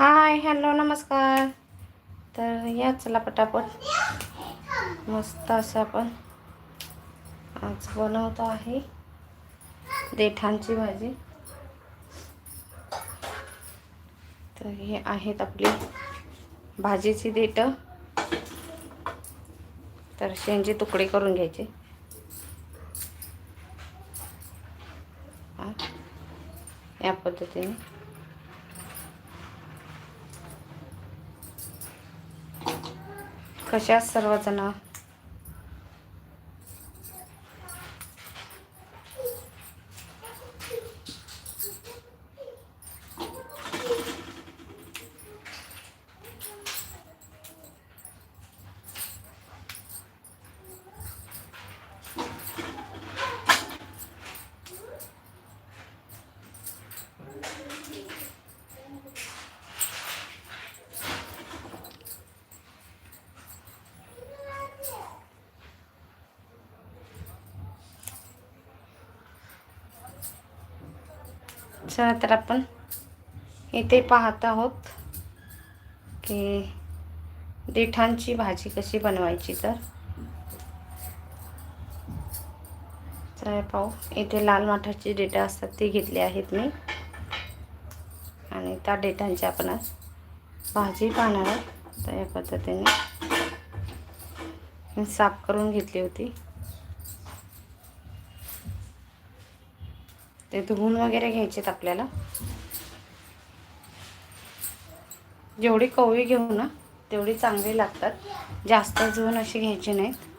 Hi hello नमस्कार. तर या चला पटापट. मस्त असं आपण आज बनवतो आहे देठांची भाजी. तर हे आहेत आपली भाजीची देठं. तर शेंजे तुकडे करून घ्यायचे. या पद्धतीने. कशा सर्वजण? चला तर आपण इथे पाहत आहोत की देठांची भाजी कशी बनवायची तर. चला पाहू. इथे लाल माठाची डेटा असतात ती घेतली आहेत मी. आणि त्या डेटांची आपण आज भाजी पाहणार आहोत. तर या पद्धतीने साफ करून घेतली होती. ते धुवून वगैरे घ्यायचेत आपल्याला. जेवढी कवळी घेऊ ना तेवढी चांगली लागतात. जास्त धुवून अशी घ्यायची नाहीत.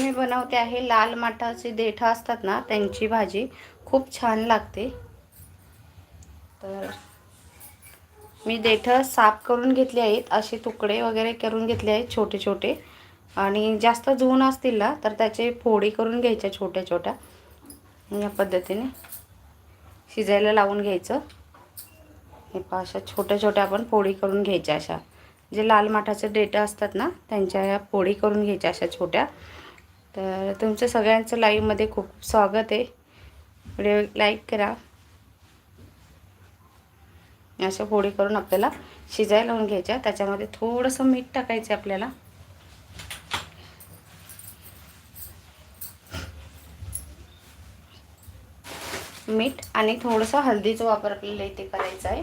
मी बनवते आहे. लाल माठाचे देठं असतात ना त्यांची भाजी खूप छान लागते. तर मी देठं साफ करून घेतले आहेत. असे तुकडे वगैरे करून घेतले आहेत छोटे छोटे. आणि जास्त जुन असतील ना तर त्याचे फोडी करून घ्यायच्या छोट्या छोट्या. या पद्धतीने शिजायला लावून घ्यायचं. हे पहा अशा छोट्या छोट्या आपण पोळी करून घ्यायच्या अशा. जे लाल माठाचे डेटा असतात ना त्यांच्या या पोळी करून घ्यायच्या अशा छोट्या. तर तुमचं सगळ्यांचं लाईव्हमध्ये खूप स्वागत आहे. व्हिडिओ लाईक करा. अशा पोळी करून आपल्याला शिजायला लावून घ्यायच्या. त्याच्यामध्ये थोडंसं मीठ टाकायचं आपल्याला. मीठ आणि थोडंसं हळदीचा वापर आपल्याला इथे करायचा आहे.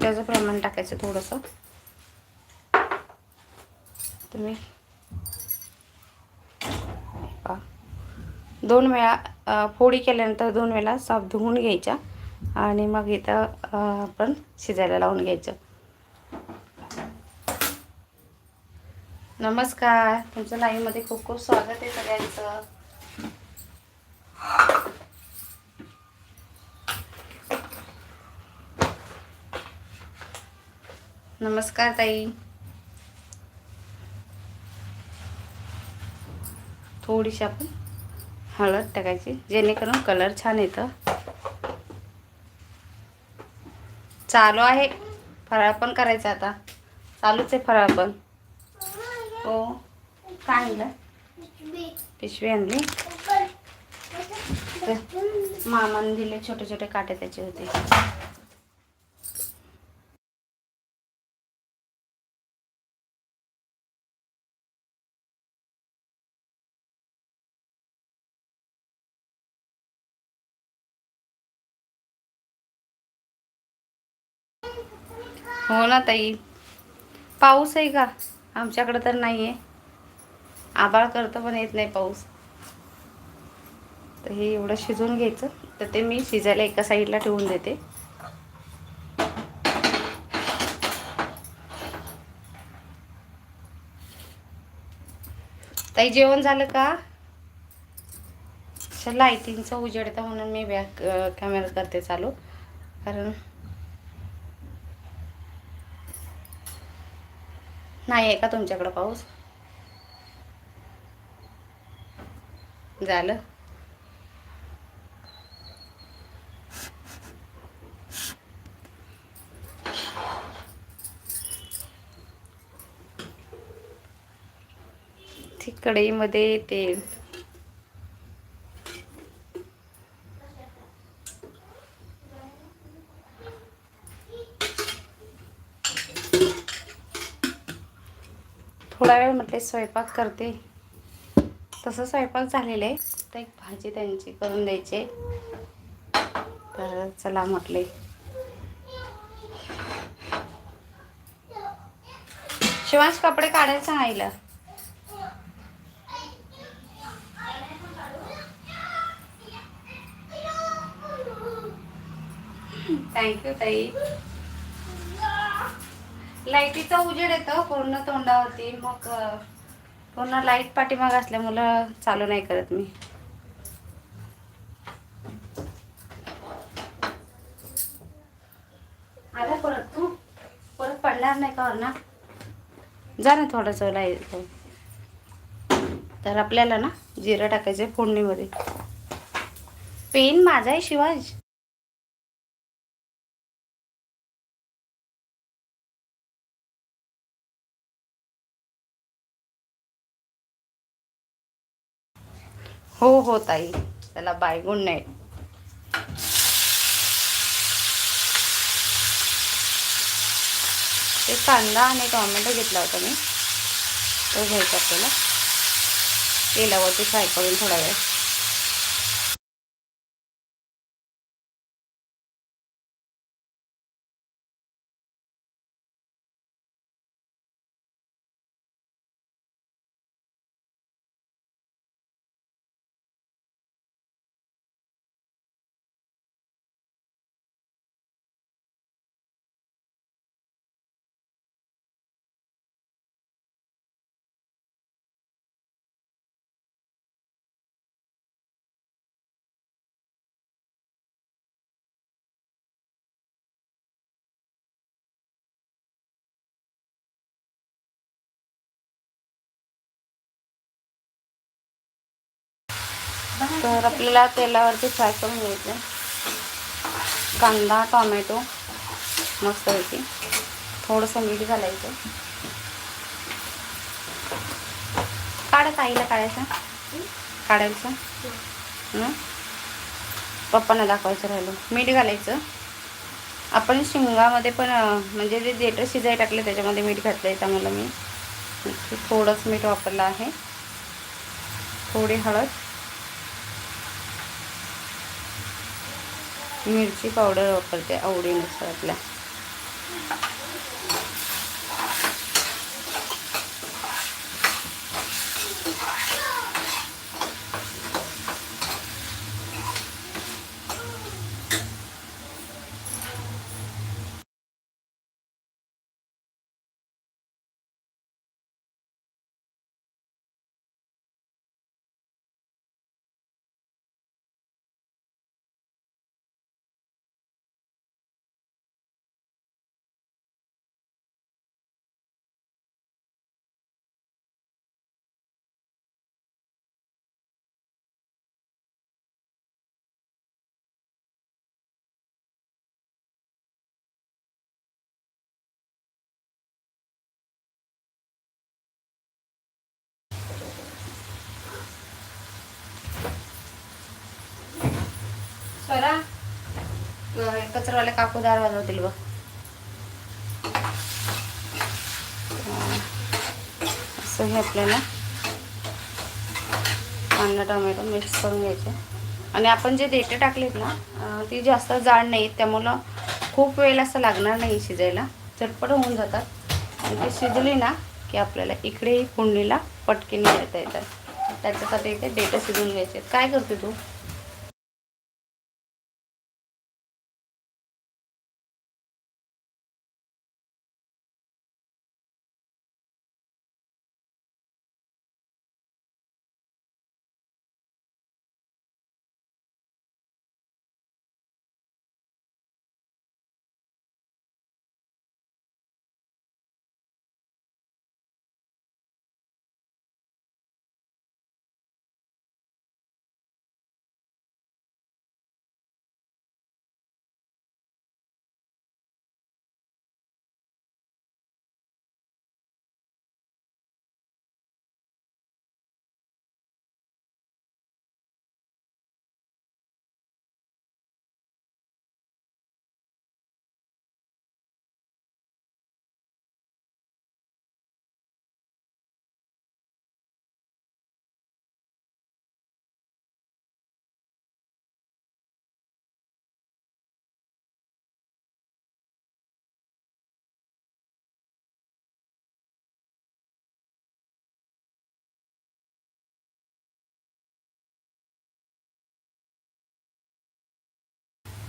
त्याचं प्रमाण टाकायचं थोडंसं. तुम्ही पहा. दोन वेळा फोडी केल्यानंतर दोन वेळा साफ धुवून घ्यायच्या आणि मग इथं आपण शिजायला लावून घ्यायचं. नमस्कार. तुमचं लाईव्हमध्ये खूप खूप स्वागत आहे सगळ्यांचं. नमस्कार ताई. थोडीशी आपण हळद टाकायची जेणेकरून कलर छान येतं. चालू आहे. फराळ पण करायचा आता. चालूच आहे फराळ पण. हो. काय आणलं? पिशवी आणली. मामाने दिले छोटे छोटे काटे त्याचे होते. हो ना ताई. पाऊस आहे का? आमच्याकडं तर नाही आहे आबाळ करतं पण येत नाही पाऊस. तर हे एवढं शिजवून घ्यायचं. तर ते मी शिजायला एका साईडला ठेवून देते. ताई जेवण झालं का? अच्छा लाईटिंगचा उजेड म्हणून मी बॅक कॅमेरा करते चालू. कारण नाही आहे का तुमच्याकडं पाऊस? झालं. ती कढईमध्ये तेल थोडा म्हटले स्वयंपाक करते. तसं स्वयंपाक झालेलं आहे. तर एक भाजी त्यांची करून द्यायची तर चला म्हटले. शिवांश कपडे काढायचं आईला. थँक्यू ताई. लाईटीचा उजेड येतो पूर्ण तोंडावरती. मग पूर्ण लाइट पाठीमाग असल्यामुळं चालू नाही करत मी. आला परत तू? परत पडणार नाही का ना जा ना थोडंसं लाइट तर आपल्याला ना जिरं टाकायचं आहे फोडणीमध्ये. पेन माझा आहे शिवाज. हो हो ताई. चला बाय गुड नाईट ते कांदा आणि टॉमॅटो घेतला होता मी. तो घ्यायचा आपल्याला. तेलावरती फ्राय करून थोडा वेळ. तर आपल्याला तेलावरती फ्राय करून घ्यायचं. कांदा टोमॅटो मस्तपैकी थोडंसं मीठ घालायचं. काढत ताईला काढायचं. काढायचं. पप्पांना दाखवायचं राहिलं. मीठ घालायचं. आपण शिंगामध्ये पण म्हणजे जे देटर शिजाय टाकले त्याच्यामध्ये मीठ घातलं आहे त्यामुळे मी थोडंच मीठ वापरलं आहे. थोडी हळद. मिरची पावडर वापरते आवडीनुसार आपल्या. करा. कचरावाले काकू दार वाजवतील बघ. असं हे आपल्याला कांदा टोमॅटो मिक्स करून घ्यायचे. आणि आपण जे देठे टाकलेत ना ती जास्त जाड नाहीत त्यामुळं खूप वेळ असं लागणार नाही शिजायला. चटपट होऊन जातात. आणि ती शिजली ना की आपल्याला इकडेही फोडणीला पटकीने देता येतात. त्याच्यासाठी इथे डेट शिजून घ्यायचे. काय करते तू?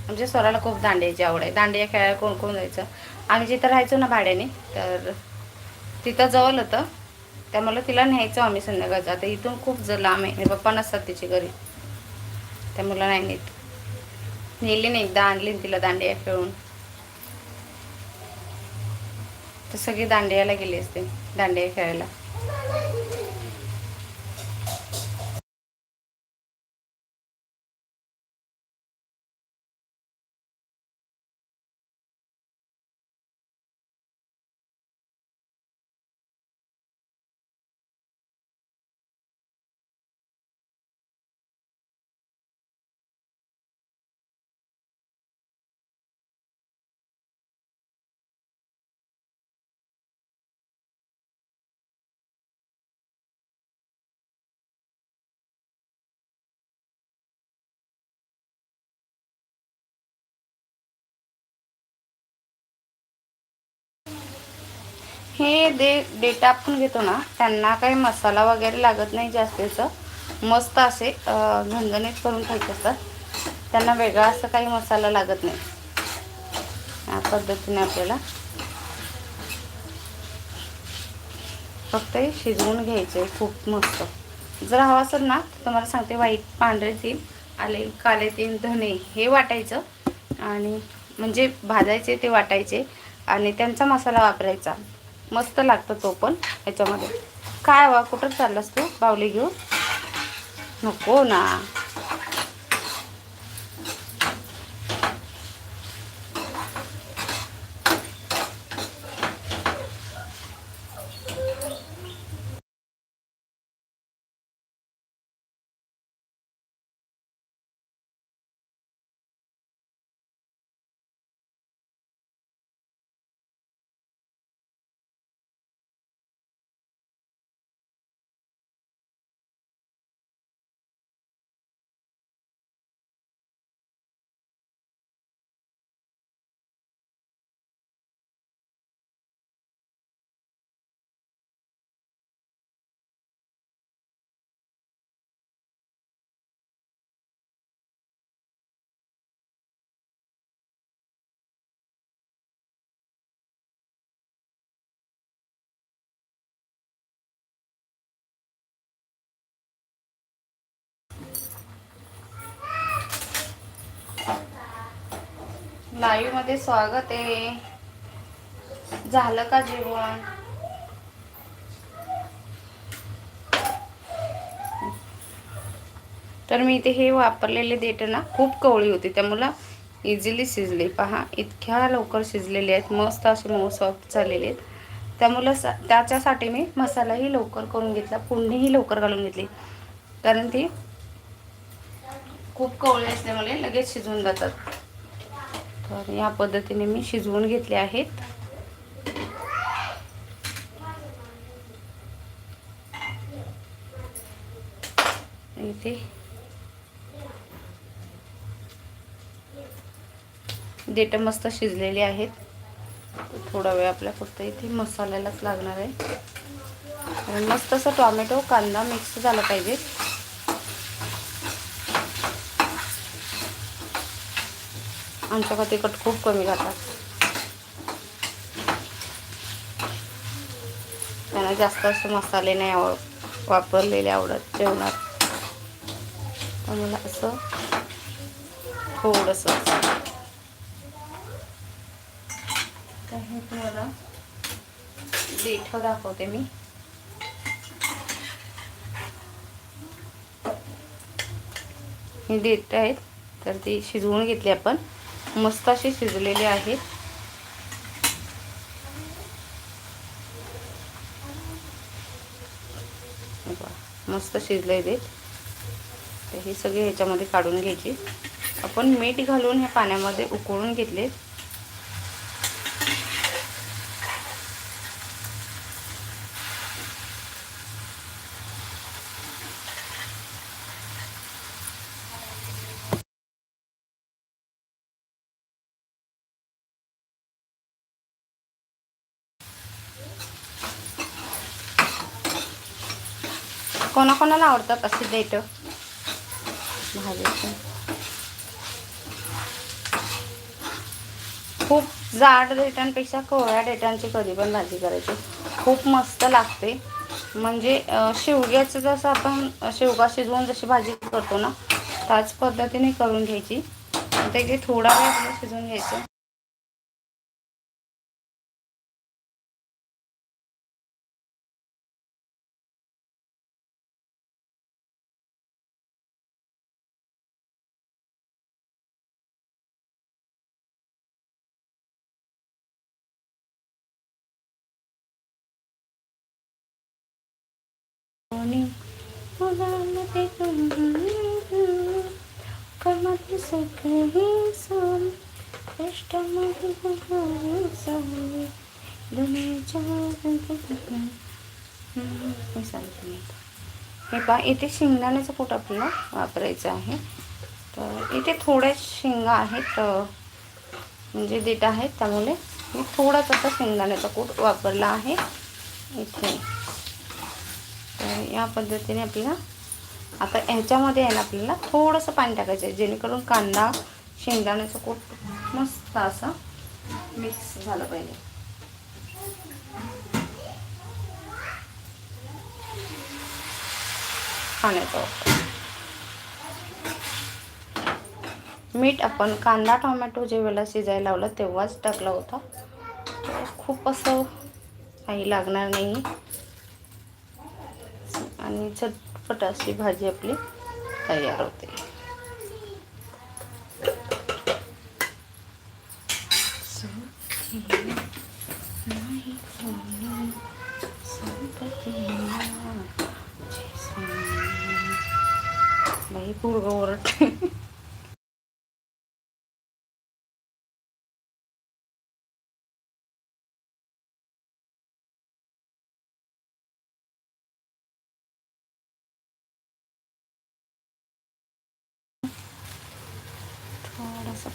म्हणजे स्वराला खूप दांडियाची आवड आहे. दांडिया खेळायला कोण कोण जायचं? आम्ही जिथं राहायचो ना भाड्याने तर तिथं जवळ होतं. त्यामुळे तिला न्यायचो आम्ही संध्याकाळचं. आता इथून खूप ज लांब आहे. पप्पा नसतात तिची घरी. त्यामुळं नाही नेत. नेली नाही एकदा आणली तिला दांडिया खेळून. तर सगळी दांडियाला गेली असते दांडिया खेळायला. हे दे डेटा आपण घेतो ना त्यांना काही मसाला वगैरे लागत नाही जास्तीचं मस्त असे झणझणीत करून खायचे असतात. त्यांना वेगळा असं काही मसाला लागत नाही. या पद्धतीने आपल्याला फक्त हे शिजवून घ्यायचे खूप मस्त. जर हवा असेल ना तर तुम्हाला सांगते वाईट पांढरे तीन आले काले तीन धने हे वाटायचं. आणि म्हणजे भाजायचे ते वाटायचे. आणि त्यांचा मसाला वापरायचा. मस्त लागतं तो पण याच्यामध्ये. काय वा कुठं चाललास तू? बावली घेऊन? नको ना. लाईव्हमध्ये स्वागत आहे. झालं का जेवण? तर मी इथे हे वापरलेले देठ ना खूप कवळी होती. त्यामुळं इझिली शिजले. पहा इतक्या लवकर शिजलेले आहेत. मस्त असे मऊ सॉफ्ट झालेले आहेत. त्यामुळं सा त्याच्यासाठी मी मसालाही लवकर करून घेतला. पुंडीही लवकर घालून घेतली. कारण ती खूप कवळी असल्यामुळे लगेच शिजून जातात. तर या पद्धतीने मी शिजवून घेतले आहेत. इथे देठ मस्त शिजलेले आहेत. थोडा वेळ आपल्या फक्त इथे मसाल्यालाच लागणार आहे. मस्त असं टॉमॅटो कांदा मिक्स झाला पाहिजे. आमच्याकडे तिखट खूप कमी घालतात त्यांना जास्त असे मसाले नाही आवड वापरलेले आवडत जेवणात. मला असं थोडंसं. हे तुम्हाला देठ दाखवते मी. हे देठ आहेत तर ती शिजवून घेतली आपण. मस्त अशी शिजलेली आहेत मस्त शिजले तर हे सगळे ह्याच्यामध्ये काढून घ्यायची. आपण मीठ घालून ह्या पाण्यामध्ये उकळून घेतले आवडतात असे देठ. भाजी खूप जाड देठांपेक्षा कोवळ्या देठांची कधी पण भाजी करायची. खूप मस्त लागते. म्हणजे शेवग्याचं जसं आपण शेवगा शिजवून जशी भाजी करतो ना त्याच पद्धतीने करून घ्यायची. ते थोडा वेळ शिजवून घ्यायचं. कमत सगळी सोन हे पहा इथे शेंगदाण्याचं पोट आपल्याला वापरायचं आहे. तर इथे थोड्या शेंगा आहेत म्हणजे देत आहेत. त्यामुळे मी थोडाच असा शेंगदाण्याचा कूट वापरला आहे. इथे. तर या पद्धतीने आपल्याला आता ह्याच्यामध्ये आहे ना आपल्याला थोडंसं पाणी टाकायचं आहे. जेणेकरून कांदा शेंगदाण्याचं कूट मस्त असं मिक्स झालं पाहिजे. खाण्याचा मीठ आपण कांदा टोमॅटो जेव्हा शिजायला लावलं तेव्हाच टाकला होता. खूप असं काही लागणार नाही. आणि झटपट अशी भाजी आपली तयार होते.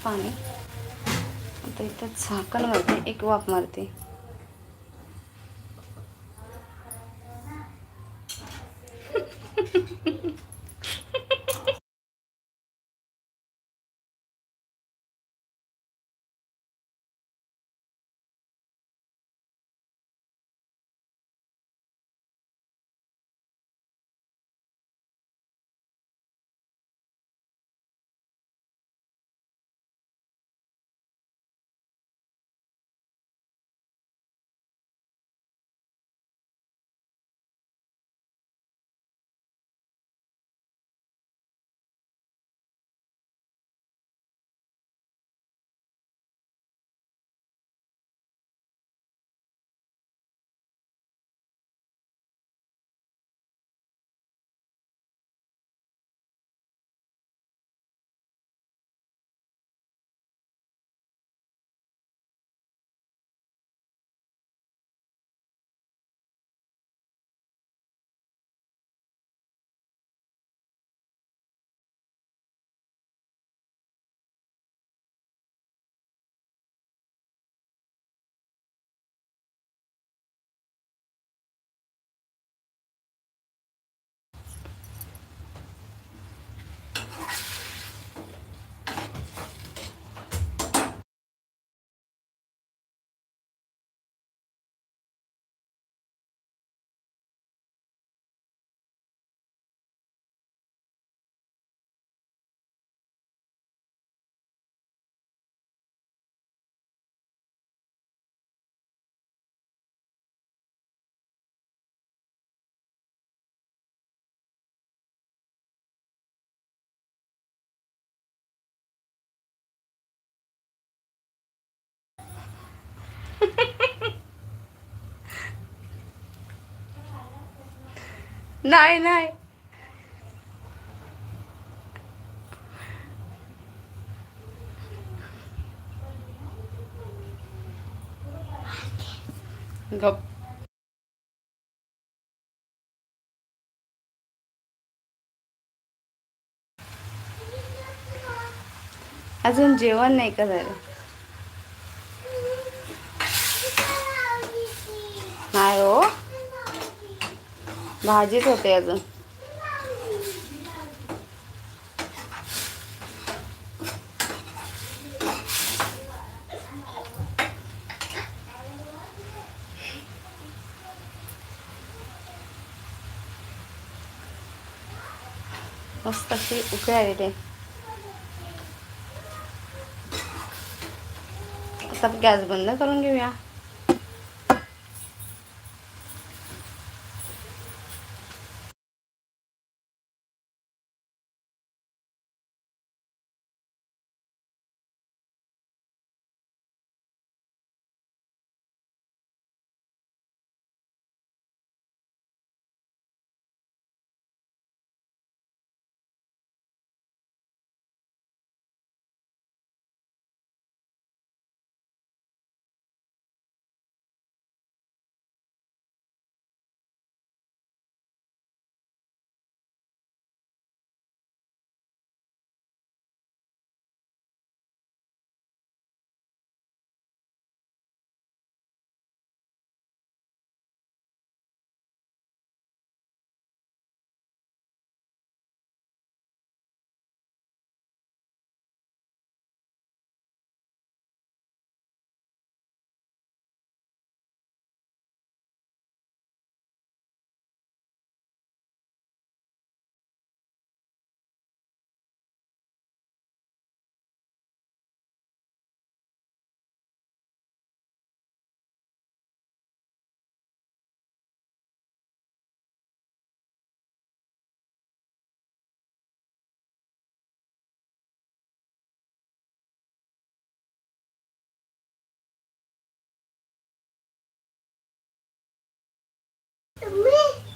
पाणी. आता इथं झाकण मारते एक वाफ मारते. नाही नाही. गप. अजून जेवण नाही का झालं? नाही हो. भाजीच होते अजून. मस्त अशी ते. सब गॅस बंद करून घेऊया.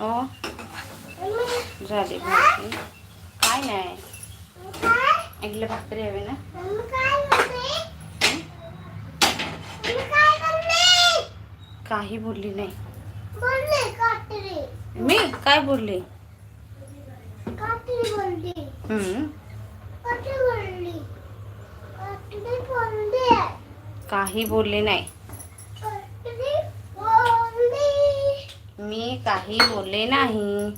हो. झाली भाजी काय नाही. ऐकलं भाकरी हवी ना. काही बोलली नाही. मी? काय बोलले? काही बोलले नाही. मी काही बोलले नाही.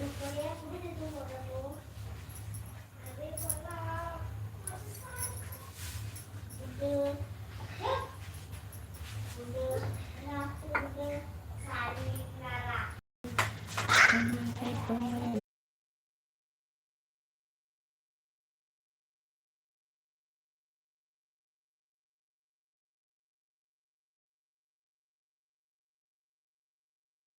Gracias.